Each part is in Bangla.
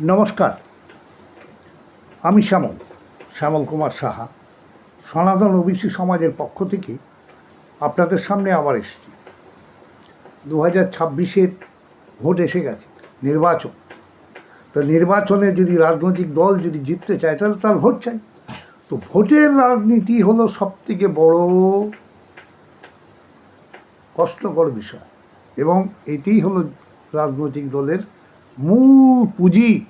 নমস্কার। আমি শ্যামল শ্যামল কুমার সাহা, সনাতন ওবিসি সমাজের পক্ষ থেকে আপনাদের সামনে আবার এসেছি। দু হাজার ছাব্বিশের ভোট এসে গেছে, নির্বাচন। তো নির্বাচনে যদি রাজনৈতিক দল যদি জিততে চায়, তাহলে তার ভোট চাই। তো ভোটের রাজনীতি হলো সবথেকে বড় কষ্টকর বিষয় এবং এটিই হলো রাজনৈতিক দলের মূল পুঁজি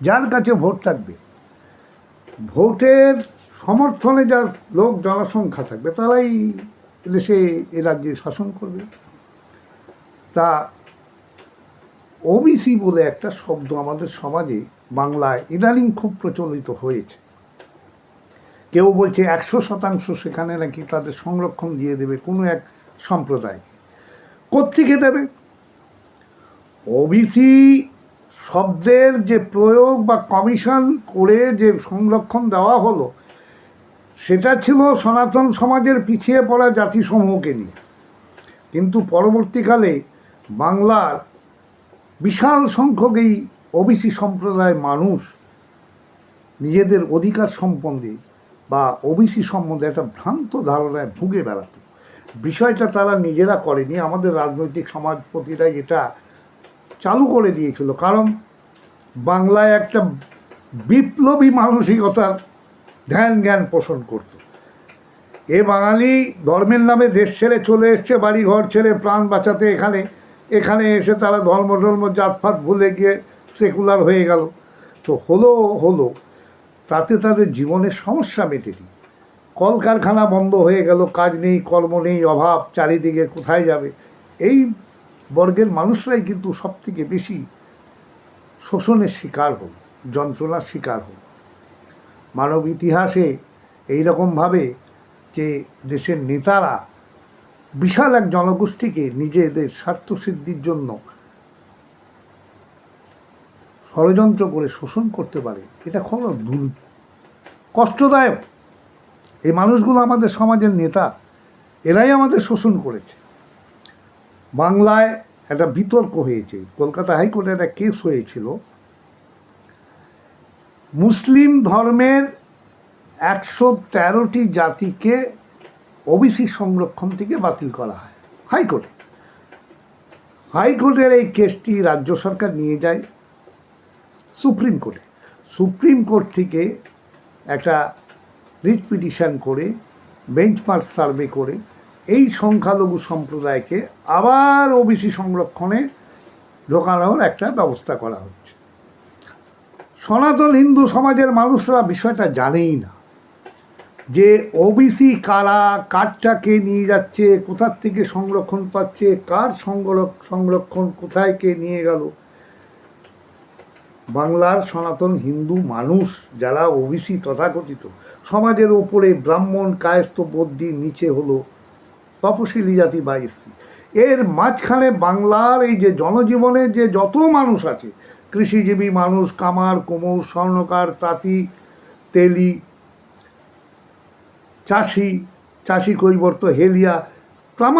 যার কাছে ভোট থাকবে। ভোটের সমর্থনে যার লোক জনসংখ্যা থাকবে তারাই দেশে এ রাজ্যে শাসন করবে। তা ওবিসি বলে একটা শব্দ আমাদের সমাজে বাংলায় ইদানিং খুব প্রচলিত হয়েছে। কেউ বলছে একশো শতাংশ সেখানে নাকি তাদের সংরক্ষণ দিয়ে দেবে কোনো এক সম্প্রদায়কে। কোত্থেকে দেবে? ওবিসি শব্দের যে প্রয়োগ বা কমিশন করে যে সংরক্ষণ দেওয়া হলো, সেটা ছিল সনাতন সমাজের পিছিয়ে পড়া জাতিসমূহকে নিয়ে। কিন্তু পরবর্তীকালে বাংলার বিশাল সংখ্যক এই ওবিসি সম্প্রদায়ের মানুষ নিজেদের অধিকার সম্বন্ধে বা ওবিসি সম্বন্ধে একটা ভ্রান্ত ধারণায় ভুগে বেড়াতো। বিষয়টা তারা নিজেরা করেনি। আমাদের রাজনৈতিক সমাজপতিরাই এটা চালু করে দিয়েছিল। কারণ বাংলায় একটা বিপ্লবী মানসিকতার ধ্যান জ্ঞান পোষণ করত। এ বাঙালি ধর্মের নামে দেশ ছেড়ে চলে এসছে বাড়ি ঘর ছেড়ে প্রাণ বাঁচাতে এখানে এখানে এসে তারা ধর্ম ধর্ম জাতপাত ভুলে গিয়ে সেকুলার হয়ে গেল। তো হলো হলো, তাতে তাদের জীবনের সমস্যা মেটেনি। কলকারখানা বন্ধ হয়ে গেল, কাজ নেই, কর্ম নেই, অভাব, চারিদিকে কোথায় যাবে? এই বর্গের মানুষরাই কিন্তু সব থেকে বেশি শোষণের শিকার হল যন্ত্রণার শিকার হল মানব ইতিহাসে এই রকমভাবে যে দেশের নেতারা বিশাল এক জনগোষ্ঠীকে নিজেদের স্বার্থসিদ্ধির জন্য ষড়যন্ত্র করে শোষণ করতে পারে, এটা কোনো দূর কষ্টদায়ক। এই মানুষগুলো আমাদের সমাজের নেতা, এরাই আমাদের শোষণ করেছে। বাংলায় একটা বিতর্ক হয়েছে। কলকাতা হাইকোর্টে একটা কেস হয়েছিল। মুসলিম ধর্মের একশো তেরোটি জাতিকে ওবিসি সংরক্ষণ থেকে বাতিল করা হয় হাইকোর্টে। হাইকোর্টের এই কেসটি রাজ্য সরকার নিয়ে যায় সুপ্রিম কোর্টে। সুপ্রিম কোর্ট থেকে একটা রিট পিটিশন করে, বেঞ্চমার্ক সার্ভে করে এই সংখ্যালঘু সম্প্রদায়কে আবার ওবিসি সংরক্ষণে ঢোকানোর একটা ব্যবস্থা করা হচ্ছে। সনাতন হিন্দু সমাজের মানুষরা বিষয়টা জানেই না যে ওবিসি কারা কারটাকে নিয়ে যাচ্ছে, কোথার থেকে সংরক্ষণ পাচ্ছে, কার সংরক- সংরক্ষণ কোথায় কে নিয়ে গেল। বাংলার সনাতন হিন্দু মানুষ যারা ওবিসি তথাকথিত, সমাজের ওপরে ব্রাহ্মণ, কায়স্থ বদ্যি নিচে হলো তপশিলি জাতি বা এসসি। এর মাঝখানে বাংলার এই যে জনজীবনে যে যত মানুষ আছে, কৃষিজীবী মানুষ, কামার, কোমর, স্বর্ণকার, তাঁতি, তেলি, চাষি চাষি কৈবর্ত, হেলিয়া তাম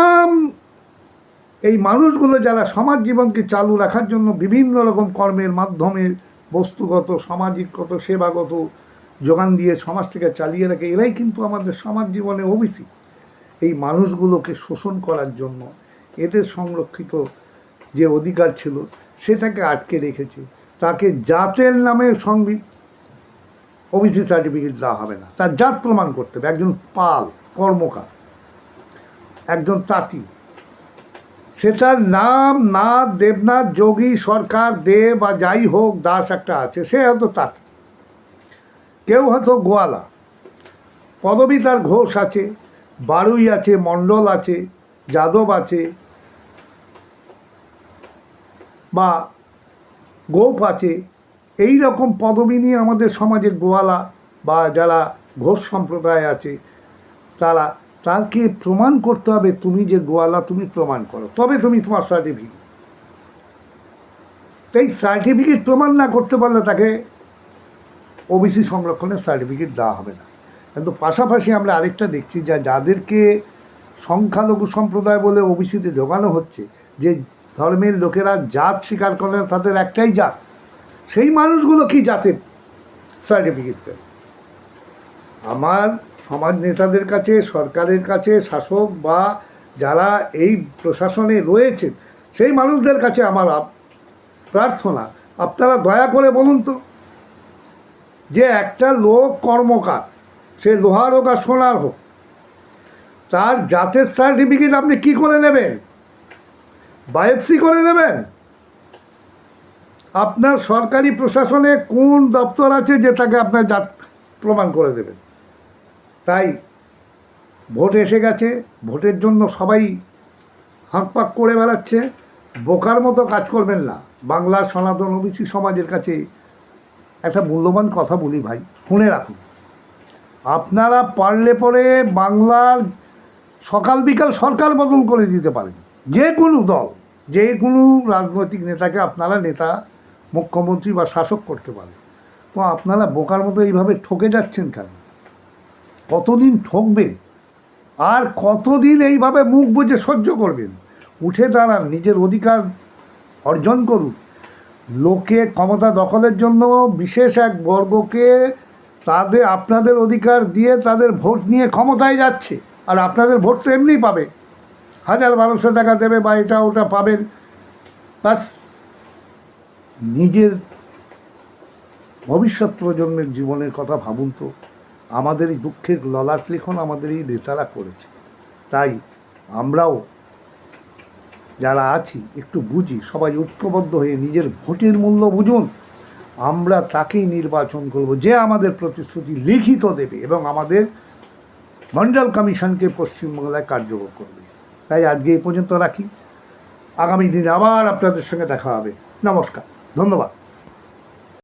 এই মানুষগুলো যারা সমাজ জীবনকে চালু রাখার জন্য বিভিন্ন রকম কর্মের মাধ্যমে বস্তুগত, সামাজিকগত, সেবাগত যোগান দিয়ে সমাজটাকে চালিয়ে রাখে, এরাই কিন্তু আমাদের সমাজ জীবনে ওবিসি। এই মানুষগুলোকে শোষণ করার জন্য এদের সংরক্ষিত যে অধিকার ছিল সেটাকে আটকে রেখেছে। তাকে জাতের নামে সংবিধ ওবিসি সার্টিফিকেট দেওয়া হবে না। তার জাত প্রমাণ করতে হবে। একজন পাল, কর্মকার, একজন তাঁতি। সে তার নাম নাথ দেবনাথ, যোগী, সরকার দে বা যাই হোক, দাস একটা আছে, সে হয়তো তাঁতি। কেউ হয়তো গোয়ালা। পদবী তার ঘোষ আছে। বারুই আছে, মণ্ডল আছে, যাদব আছে, বা গোপ আছে, এই রকম পদবী নিয়ে আমাদের সমাজে গোয়ালা বা যারা ঘোষ সম্প্রদায় আছে, তারা, তাকে প্রমাণ করতে হবে, তুমি যে গোয়ালা, তুমি প্রমাণ করো। তবে তুমি তোমার সার্টিফিকেট তাই সার্টিফিকেট প্রমাণ না করতে পারলে তাকে ওবিসি সংরক্ষণের সার্টিফিকেট দেওয়া হবে না। কিন্তু পাশাপাশি আমরা আরেকটা দেখছি যা যাদেরকে সংখ্যালঘু সম্প্রদায় বলে ওবিসিতে ঢোকানো হচ্ছে যে ধর্মের লোকেরা জাত স্বীকার করে না, তাদের একটাই জাত। সেই মানুষগুলো কি জাতের সার্টিফিকেট পেল আমার সমাজ নেতাদের কাছে সরকারের কাছে শাসক বা যারা এই প্রশাসনে রয়েছেন সেই মানুষদের কাছে আমার প্রার্থনা। আপনারা দয়া করে বলুন তো যে একটা লোক কর্মকার সে লোহার হোক আর সোনার হোক, তার জাতের সার্টিফিকেট আপনি কি করে নেবেন? বায়োপসি করে নেবেন? আপনার সরকারি প্রশাসনে কোন দপ্তর আছে যে তাকে আপনার জাত প্রমাণ করে দেবেন? তাই ভোট এসে গেছে, ভোটের জন্য সবাই হাঁকপাক করে বেড়াচ্ছে, বোকার মতো কাজ করবেন না। বাংলার সনাতন ওবিসি সমাজের কাছে একটা মূল্যবান কথা বলি ভাই, শুনে রাখুন। আপনারা পারলে পরে বাংলার সকাল বিকাল সরকার বদল করে দিতে পারেন। যে কোনো দল, যে কোনো রাজনৈতিক নেতাকে আপনারা নেতা, মুখ্যমন্ত্রী বা শাসক করতে পারেন। তো আপনারা বোকার মতো এইভাবে ঠকে যাচ্ছেন কেন? কতদিন ঠকবেন? আর কতদিন এইভাবে মুখ বুজে সহ্য করবেন? উঠে দাঁড়ান, নিজের অধিকার অর্জন করুন। লোকে ক্ষমতা দখলের জন্য বিশেষ এক বর্গকে তাদের আপনাদের অধিকার দিয়ে তাদের ভোট নিয়ে ক্ষমতায় যাচ্ছে। আর আপনাদের ভোট তো এমনিই পাবে। হাজার বারোশো টাকা দেবে বা এটা ওটা পাবেন। বাস নিজের ভবিষ্যৎ প্রজন্মের জীবনের কথা ভাবুন তো। আমাদের এই দুঃখের ললাট লিখন আমাদের এই নেতারা করেছে। তাই আমরাও যারা আছি একটু বুঝি, সবাই ঐক্যবদ্ধ হয়ে নিজের ভোটের মূল্য বুঝুন। আমরা তাকেই নির্বাচন করব, যে আমাদের প্রতিশ্রুতি লিখিত দেবে এবং আমাদের মন্ডল কমিশনকে পশ্চিমবাংলায় কার্যকর করবে। তাই আজকে এই পর্যন্ত রাখি। আগামী দিন আবার আপনাদের সঙ্গে দেখা হবে। নমস্কার, ধন্যবাদ।